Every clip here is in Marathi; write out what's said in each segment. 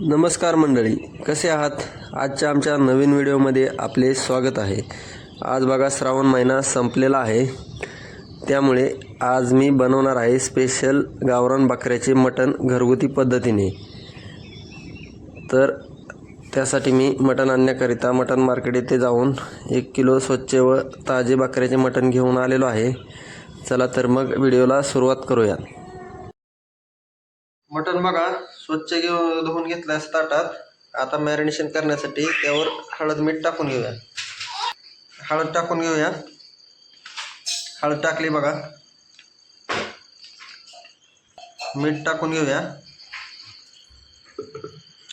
नमस्कार मंडळी कसे आहात? आजच्या आमच्या नवीन व्हिडिओमध्ये आपले स्वागत आहे. आज बघा श्रावण महिना संपलेला आहे. त्यामुळे आज मी बनवणार आहे स्पेशल गावरान बकऱ्याचे मटण घरगुती पद्धतीने. तर त्यासाठी मी मटण आणण्याकरिता मटण मार्केट येथे जाऊन एक किलो स्वच्छ व ताजे बकऱ्याचे मटण घेऊन आलेलो आहे. चला तर मग व्हिडिओला सुरुवात करूया. मटण बघा स्वच्छ घेऊन धुवून घेतलं असं ताटात. आता मॅरिनेशन करण्यासाठी त्यावर हळद मीठ टाकून घेऊया. हळद टाकून घेऊया. हळद टाकली बघा. मीठ टाकून घेऊया.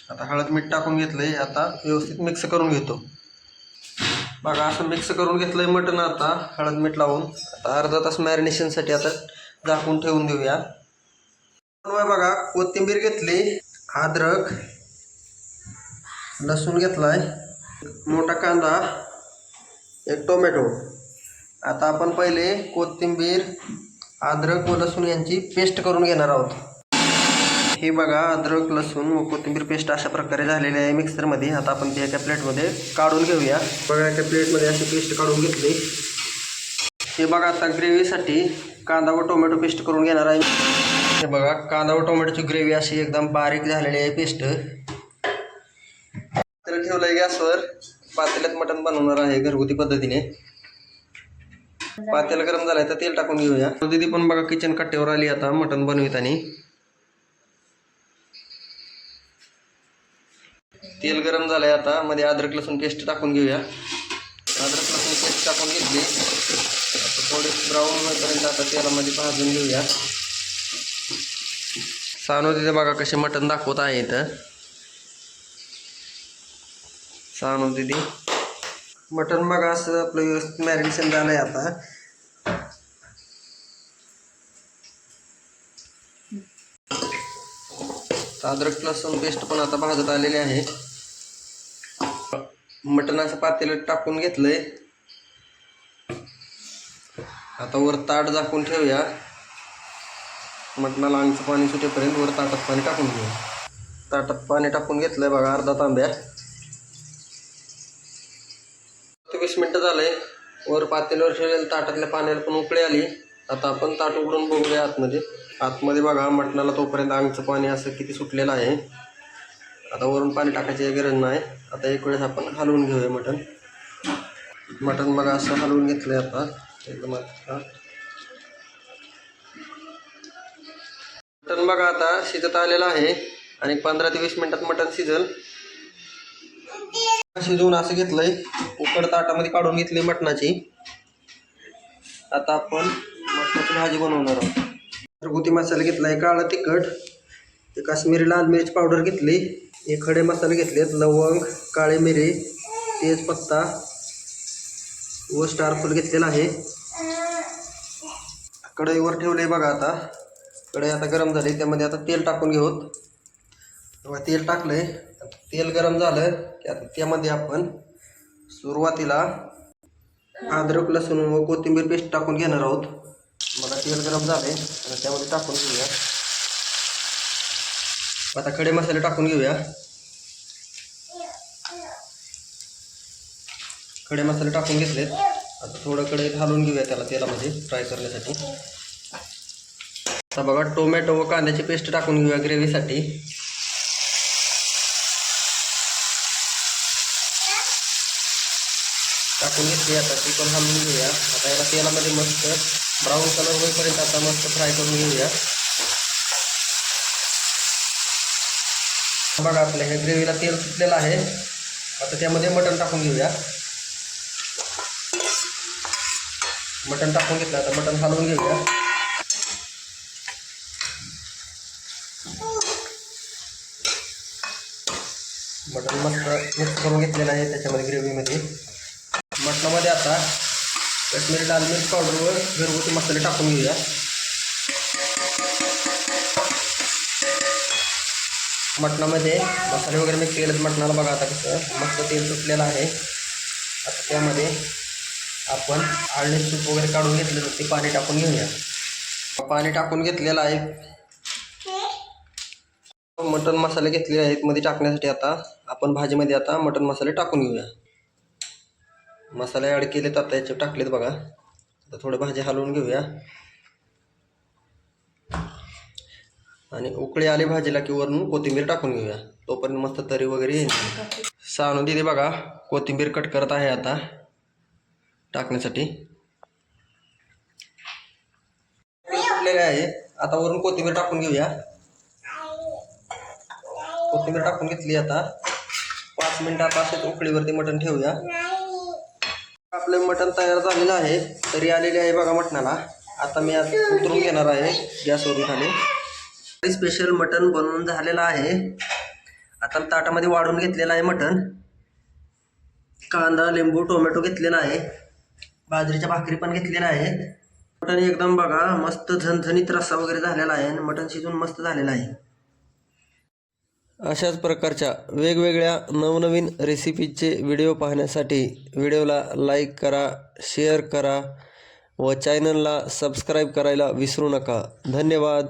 आता हळद मीठ टाकून घेतलंय. आता व्यवस्थित मिक्स करून घेतो. बघा असं मिक्स करून घेतलंय मटण आता. हळद मीठ लावून. आता अर्धा तास मॅरिनेशनसाठी आता झाकून ठेवून देऊया. बघा कोथिंबीर घेतली अद्रक लसूण घेतलाय मोठा कांदा एक टोमॅटो. आता आपण पहिले कोथिंबीर अद्रक व लसूण यांची पेस्ट करून घेणार आहोत. हे बघा अद्रक लसूण व कोथिंबीर पेस्ट अशा प्रकारे झालेली आहे मिक्सरमध्ये आता आपण ते एका प्लेटमध्ये काढून घेऊया. बघा एका प्लेटमध्ये अशी पेस्ट काढून घेतली. हे बघा आता ग्रेव्हीसाठी कांदा व टोमॅटो पेस्ट करून घेणार आहे. हे बघा कांदा व टोमॅटोची ग्रेव्ही अशी एकदम बारीक झालेली आहे पेस्ट. तर ठेवलंय गॅसवर. पातेल्यात मटण बनवणार आहे घरगुती पद्धतीने. पातेला गरम झालंय तर तेल टाकून घेऊया. दिदी पण बघा किचन कट्ट्यावर आली आता मटण बनवितानी तेल गरम झालंय आता मध्ये अद्रक लसूण पेस्ट टाकून घेऊया. अद्रक लसूण पेस्ट टाकून घेतली. थोडे थोडी ब्राऊन होईपर्यंत आता तेलामध्ये भाजून घेऊया. सानू तिथे बघा कसे मटण दाखवत आहे इथं. सानू दिदी मटण बघा असं आपलं व्यवस्थित मॅरिनेशन झालंय आता. अद्रक लसूण पेस्ट पण आता भाजत आलेली आहे. मटण असं पातेल्यात टाकून घेतलंय. आता वर ताट झाकून ठेवूया. मटणाला अंगचं पाणी सुटेपर्यंत वर ताटात पाणी टाकून घेऊ. ताटात पाणी टाकून घेतलंय बघा अर्धा तांब्या. वीस मिनटं झालंय. वर पातेल्यावर ठेवलेलं ताटातल्या पाण्याला पण उकळी आली. आता आपण ताट उघडून बघूया आतमध्ये. आतमध्ये बघा मटणाला तोपर्यंत अंगचं पाणी असं किती सुटलेलं आहे. आता वरून पाणी टाकायची गरज नाही. आता एक वेळेस आपण हलवून घेऊया मटण. मटण बघा असं हलवून घेतलंय आता. एकदम आता मटण बघा आता शिजत आलेलं आहे. आणि पंधरा ते वीस मिनिटात मटण शिजल. शिजवून असं घेतलंय. उकड ताटामध्ये काढून घेतली मटणाची. आता आपण मटणाची भाजी बनवणार आहोत. घरगुती मसाला घेतलाय काळं तिखट काश्मीरी लाल मिरची पावडर घेतली हे खडे मसाले घेतलेत लवंग काळे मिरी तेजपत्ता व स्टारफुल घेतलेला आहे. कढईवर ठेवले बघा आता. कढई आता गरम झाली त्यामध्ये आता तेल टाकून घेऊत तेव्हा तेल टाकलं आता तेल गरम झालं की आता त्यामध्ये आपण सुरुवातीला अद्रक लसूण व कोथिंबीर पेस्ट टाकून घेणार आहोत. बघा तेल गरम झाले आणि त्यामध्ये टाकून घेऊया. आता खडे मसाले टाकून घेऊया. खडे मसाले टाकून घेतलेत. आता थोडंकडे घालून घेऊया त्याला तेलामध्ये फ्राय करण्यासाठी. आता बघा टोमॅटो व कांद्याची पेस्ट टाकून घेऊया ग्रेव्हीसाठी. टाकून घेतली आता ती पण घालून घेऊया. आता याला तेलामध्ये मस्त ब्राऊन कलर होईपर्यंत आता मस्त फ्राय करून घेऊया. बघा आपल्या ह्या ग्रेव्हीला तेल सुटलेलं आहे. आता त्यामध्ये मटण टाकून घेऊया. मटण टाकून घेतलं, आता मटण घालून घेऊया. मटण मस्त मिक्स करून घेतलेलं आहे त्याच्यामध्ये ग्रेव्हीमध्ये. मटणामध्ये आता काश्मीरी लाल मिर्च पावडर व घरगुती मसाले टाकून घेऊया. मटणामध्ये मसाले वगैरे मिक्स केलेत मटणाला बघा आता कसं मस्त तेल सुटलेलं आहे. आता त्यामध्ये आपण आळणी सूप वगैरे काढून घेतलेलं ते पाणी टाकून घेऊया. पाणी टाकून घेतलेलं आहे. मटन मसाले घेतले आहेत मध्ये टाकण्यासाठी आता. आपण भाजीमध्ये आता मटन मसाले टाकून घेऊया. मसाले ॲड केलेत आता याचे टाकलेत बघा. आता थोडं भाजी हलवून घेऊया. आणि उकळी आली भाजीला की वरून कोथिंबीर टाकून घेऊया. तोपर्यंत मस्त तरी वगैरे येईल. सानू दिदी बघा कोथिंबीर कट करत आहे आता. टाकण्यासाठी. फुटलेले आहे. आता वरून कोथिंबीर टाकून घेऊया. कोथिंबीर टाकून घेतली आता. पाच मिनिटं आता असेच उकळीवरती मटण ठेवूया. आपले मटण तयार झालेलं आहे. तरी आलेले आहे बघा मटणाला. आता मी आज उतरून घेणार आहे गॅसवरून खाली. स्पेशल मटण बनवून झालेलं आहे. आता ताटामध्ये वाढून घेतलेलं आहे मटण. कांदा लिंबू टोमॅटो घेतलेला आहे. बाजरीच्या भाकरी पण घेतलेल्या आहेत. मटण एकदम बघा मस्त झणझणीत रस्सा वगैरे झालेला आहे आणि मटण शिजून मस्त झालेलं आहे. अशाच प्रकारच्या वेगवेगळ्या नवनवीन रेसिपीचे व्हिडिओ पाहण्यासाठी व्हिडिओला लाईक करा शेअर करा व चॅनलला सबस्क्राईब करायला विसरू नका. धन्यवाद.